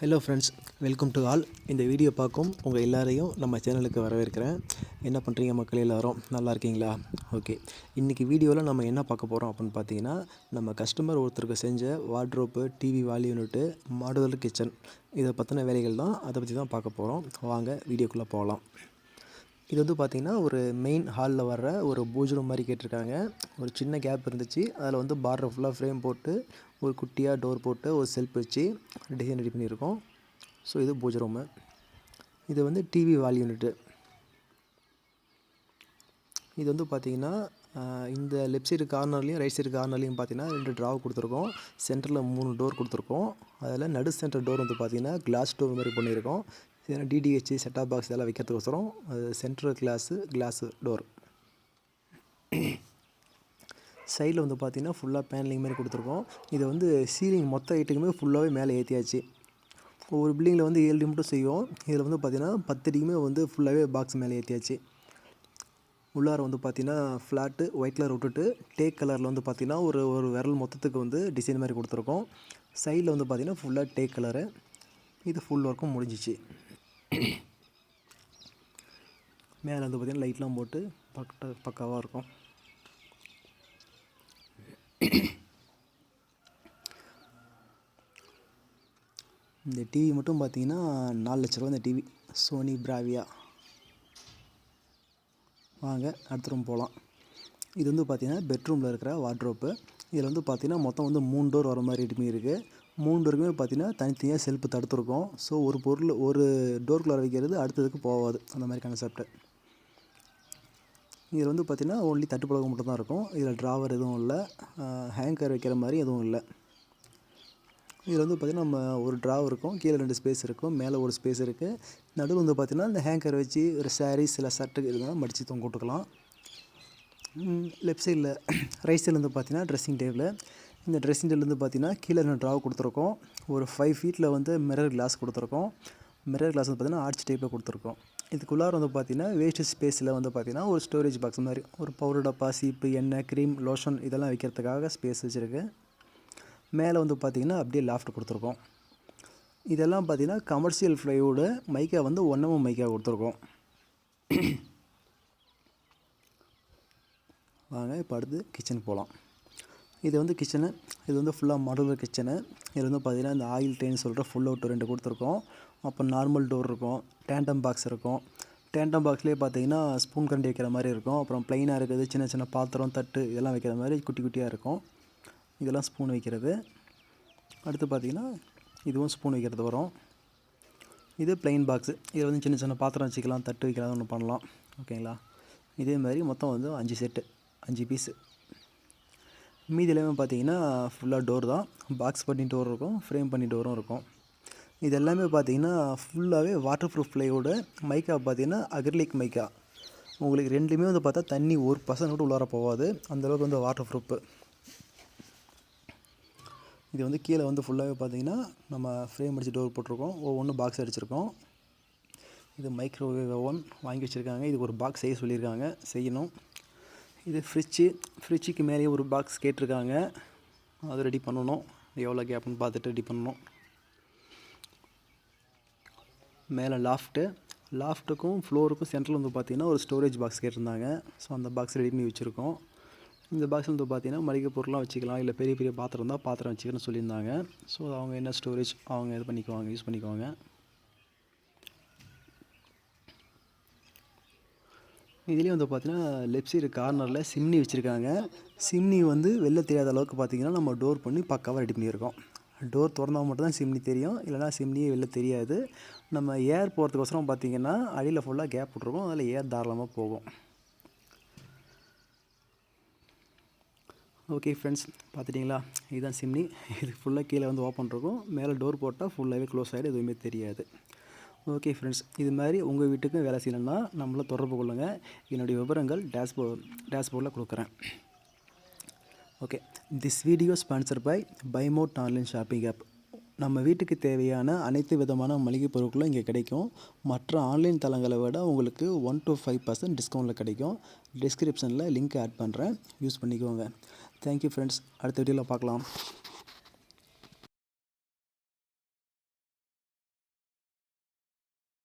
Hello friends welcome to all இந்த video பார்க்கும் உங்கள் எல்லாரையும் நம்ம சேனலுக்கு வரவேற்கிறேன். என்ன பண்ணுறீங்க மக்கள் எல்லோரும்? நல்லா இருக்கீங்களா? ஓகே இன்றைக்கி வீடியோவில் நம்ம என்ன பார்க்க போகிறோம் அப்படின்னு பார்த்தீங்கன்னா நம்ம கஸ்டமர் ஒருத்தருக்கு செஞ்ச wardrobe TV wall unit modular kitchen இதை பற்றின வேலைகள் தான் அதை பற்றி தான் பார்க்க போகிறோம் வாங்க வீடியோக்குள்ளே போகலாம். இது வந்து பார்த்திங்கன்னா ஒரு மெயின் ஹாலில் வர்ற ஒரு பூஜ் ரூம் மாதிரி கேட்டிருக்காங்க. ஒரு சின்ன கேப் இருந்துச்சு. அதில் வந்து பார்டர் ஃபுல்லாக ஃப்ரேம் போட்டு ஒரு குட்டியாக டோர் போட்டு ஒரு செல்ஃப் வச்சு டிசைன் ரெடி பண்ணியிருக்கோம். ஸோ இது பூஜை ரூமு இது வந்து டிவி வால் யூனிட்டு இது வந்து பார்த்திங்கன்னா இந்த லெஃப்ட் சைடு கார்னர்லேயும் ரைட் சைடு கார்னர்லேயும் பார்த்தீங்கன்னா ரெண்டு ட்ராவ் கொடுத்துருக்கோம். சென்டரில் மூணு டோர் கொடுத்துருக்கோம். அதில் நடு சென்டர் டோர் வந்து பார்த்திங்கன்னா கிளாஸ் டோர் மாதிரி பண்ணியிருக்கோம். இதெல்லாம் டிடிஹெச் செட்டாப் பாக்ஸ் இதெல்லாம் வைக்கிறதுக்கோசரம் அது சென்ட்ரல் கிளாஸு கிளாஸு டோர் சைடில் வந்து பார்த்திங்கன்னா ஃபுல்லாக பேனலிங் மாதிரி கொடுத்துருக்கோம். இதை வந்து சீலிங் மொத்த ஐட்டுக்குமே ஃபுல்லாகவே மேலே ஏற்றியாச்சு ஒவ்வொரு பில்டிங்கில் வந்து ஏழு அடி மட்டும் செய்வோம். இதில் வந்து பார்த்திங்கன்னா பத்து அடிக்குமே வந்து ஃபுல்லாகவே பாக்ஸ் மேலே ஏற்றியாச்சு உள்ளார வந்து பார்த்திங்கன்னா ஃப்ளாட்டு ஒயிட் கலர் விட்டுட்டு டேக் கலரில் வந்து பார்த்திங்கன்னா ஒரு ஒரு விரல் மொத்தத்துக்கு வந்து டிசைன் மாதிரி கொடுத்துருக்கோம். சைடில் வந்து பார்த்திங்கன்னா ஃபுல்லாக டேக் கலரு இது ஃபுல் ஒர்க்கும் முடிஞ்சிச்சு. மேலே வந்து பார்த்திங்கன்னா லைட்லாம் போட்டு பக்க பக்காவாக இருக்கும். இந்த டிவி மட்டும் பார்த்தீங்கன்னா நாலு லட்ச ரூபா இந்த டிவி சோனி பிராவியா வாங்க அடுத்த ரூம் போகலாம் இது வந்து பார்த்திங்கன்னா பெட்ரூமில் இருக்கிற வார்ட்ரோப்பு இதில் வந்து பார்த்திங்கன்னா மொத்தம் வந்து மூணு டோர் வர மாதிரி ரெடிமே இருக்குது மூணு டோருக்குமே பார்த்திங்கன்னா தனித்தனியாக செல்ஃபு தடுத்துருக்கோம். ஸோ ஒரு பொருள் ஒரு டோருக்குள்ளே வைக்கிறது அடுத்ததுக்கு போகாது. அந்த மாதிரி கான்செப்ட் இதில் வந்து பார்த்திங்கன்னா ஓன்லி தட்டுப்பழகம் மட்டும் தான் இருக்கும். இதில் ட்ராவர் எதுவும் இல்லை. ஹேங்கர் வைக்கிற மாதிரி எதுவும் இல்லை. இதில் வந்து பார்த்திங்கன்னா நம்ம ஒரு ட்ரா இருக்கும் கீழே ரெண்டு ஸ்பேஸ் இருக்கும் மேலே ஒரு ஸ்பேஸ் இருக்குது நடுவில் வந்து பார்த்திங்கன்னா இந்த ஹேங்கர் வச்சு ஒரு சாரீஸ் இல்லை ஷர்ட்டு இதெல்லாம் மடித்து தொங்க விட்டுக்கலாம். லெஃப்ட் சைடில் ரைட் சைடில் வந்து பார்த்திங்கன்னா ட்ரெஸ்ஸிங் டேபிள் இந்த ட்ரெஸ்ஸிங் டேபிள் வந்து பார்த்திங்கன்னா கீழே ரெண்டு ட்ரா கொடுத்துருக்கோம். ஒரு ஃபைவ் ஃபீட்டில் வந்து மிரர் கிளாஸ் கொடுத்துருக்கோம். மிரர் கிளாஸ் வந்து பார்த்திங்கன்னா ஆர்ச் டைப்பில் கொடுத்துருக்கோம். இதுக்குள்ளார வந்து பார்த்திங்கன்னா வேஸ்ட் ஸ்பேஸில் வந்து பார்த்திங்கன்னா ஒரு ஸ்டோரேஜ் பாக்ஸ் மாதிரி ஒரு பவுடர் டப்பா சீப்பு எண்ணெய் க்ரீம் லோஷன் இதெல்லாம் வைக்கிறதுக்காக ஸ்பேஸ் வச்சுருக்கு. மேலே வந்து பார்த்திங்கன்னா அப்படியே லாஃப்ட் கொடுத்துருக்கோம். இதெல்லாம் பார்த்திங்கன்னா கமர்ஷியல் ஃப்ளைவுடு மைக்கா வந்து ஒன்றமும் மைக்கா கொடுத்துருக்கோம். வாங்க இப்போ அடுத்து கிச்சன் போகலாம் இது வந்து கிச்சனு இது வந்து ஃபுல்லாக மாடுலர் கிச்சனு இது வந்து பார்த்திங்கன்னா இந்த ஆயில் ட்ரெயின் சொல்கிற ஃபுல் அவுட் ரெண்டு கொடுத்துருக்கோம். அப்போ நார்மல் டோர் இருக்கும் டேண்டம் பாக்ஸ் இருக்கும். டேண்டம் பாக்ஸ்லேயே பார்த்தீங்கன்னா ஸ்பூன் கண்டி வைக்கிற மாதிரி இருக்கும். அப்புறம் ப்ளைனாக இருக்குது சின்ன சின்ன பாத்திரம் தட்டு இதெல்லாம் வைக்கிற மாதிரி குட்டி குட்டியாக இருக்கும். இதெல்லாம் ஸ்பூன் வைக்கிறது. அடுத்து பார்த்திங்கன்னா இதுவும் ஸ்பூன் வைக்கிறது வரும். இது ப்ளைன் பாக்ஸு இதில் வந்து சின்ன சின்ன பாத்திரம் வச்சுக்கலாம் தட்டு வைக்கலாம் ஒன்று பண்ணலாம். ஓகேங்களா இதே மாதிரி மொத்தம் வந்து அஞ்சு செட்டு அஞ்சு பீஸு மீதி எல்லாமே பார்த்தீங்கன்னா ஃபுல்லாக டோர் தான். பாக்ஸ் பண்ணி டோர் இருக்கும் ஃப்ரேம் பண்ணி டோரும் இருக்கும். இது எல்லாமே பார்த்தீங்கன்னா ஃபுல்லாகவே வாட்டர் ப்ரூஃப் ஃப்ளைவோட மைக்கா பார்த்தீங்கன்னா அக்ரிலிக் மைக்கா உங்களுக்கு ரெண்டுலேயுமே வந்து பார்த்தா தண்ணி ஒரு பர்சன்ட் கூட உள்ளார போகாது. அந்தளவுக்கு வந்து வாட்டர் ப்ரூஃப் இது வந்து கீழே வந்து ஃபுல்லாகவே பார்த்தீங்கன்னா நம்ம ஃப்ரேம் அடித்து டோர் போட்டிருக்கோம். ஒவ்வொன்றும் பாக்ஸ் அடிச்சிருக்கோம். இது மைக்ரோவேவ் ஓவன் வாங்கி வச்சுருக்காங்க. இதுக்கு ஒரு பாக்ஸ் செய்ய சொல்லியிருக்காங்க. செய்யணும். இது ஃப்ரிட்ஜு ஃப்ரிட்ஜுக்கு மேலேயே ஒரு பாக்ஸ் கேட்டிருக்காங்க. அது ரெடி பண்ணணும். எவ்வளோ கேப்னு பார்த்துட்டு ரெடி பண்ணணும். மேலே லாஃப்ட்டு லாஃப்ட்டுக்கும் ஃப்ளோருக்கும் சென்ட்ரல் வந்து பார்த்திங்கன்னா ஒரு ஸ்டோரேஜ் பாக்ஸ் கேட்டிருந்தாங்க. ஸோ அந்த பாக்ஸ் ரெடி பண்ணி வச்சுருக்கோம். இந்த பாக்ஸ் வந்து பார்த்தீங்கன்னா மளிகை பொருள்லாம் வச்சுக்கலாம். இல்லை பெரிய பெரிய பாத்திரம் இருந்தால் பாத்திரம் வச்சுக்கணும்னு சொல்லியிருந்தாங்க. ஸோ அவங்க என்ன ஸ்டோரேஜ் அவங்க இது பண்ணிக்குவாங்க யூஸ் பண்ணிக்குவாங்க. இதுலேயும் வந்து பார்த்தீங்கன்னா லெஃப்ட் சைடு கார்னரில் சிம்னி வச்சுருக்காங்க. சிம்னி வந்து வெளில தெரியாத அளவுக்கு பார்த்திங்கன்னா நம்ம டோர் பண்ணி பக்காவாக ரெடி பண்ணியிருக்கோம். டோர் திறந்தால் மட்டும் தான் சிம்னி தெரியும். இல்லைனா சிம்னியே வெளில தெரியாது. நம்ம ஏர் போகிறதுக்கோசரம் பார்த்திங்கன்னா அடியில் ஃபுல்லாக கேப் விட்ருக்கோம் அதில் ஏர் தாராளமாக போகும். ஓகே ஃப்ரெண்ட்ஸ் பார்த்துட்டிங்களா? இதுதான் சிம்னி. இது ஃபுல்லாக கீழே வந்து ஓப்பன் இருக்கும். மேலே டோர் போட்டால் ஃபுல்லாகவே க்ளோஸ் ஆகிடும் எதுவுமே தெரியாது. ஓகே ஃப்ரெண்ட்ஸ் இது மாதிரி உங்கள் வீட்டுக்கும் வேலை செய்யணும்னா நம்மளை தொடர்பு கொள்ளுங்கள் என்னுடைய விவரங்கள் டேஷ்போர்ட் டேஷ்போர்டில் கொடுக்குறேன். Okay this video sponsor by பைமோட் online shopping app நம்ம வீட்டுக்கு தேவையான அனைத்து விதமான மளிகை பொருட்களும் இங்கே கிடைக்கும். மற்ற ஆன்லைன் தளங்களை விட உங்களுக்கு ஒன் டு ஃபைவ் பர்சன்ட் டிஸ்கவுண்ட்டில் கிடைக்கும். டிஸ்கிரிப்ஷனில் லிங்க் ஆட் பண்ணுறேன் யூஸ் பண்ணிக்கோங்க. தேங்க்யூ ஃப்ரெண்ட்ஸ் அடுத்த வீடியோவில் பார்க்கலாம்.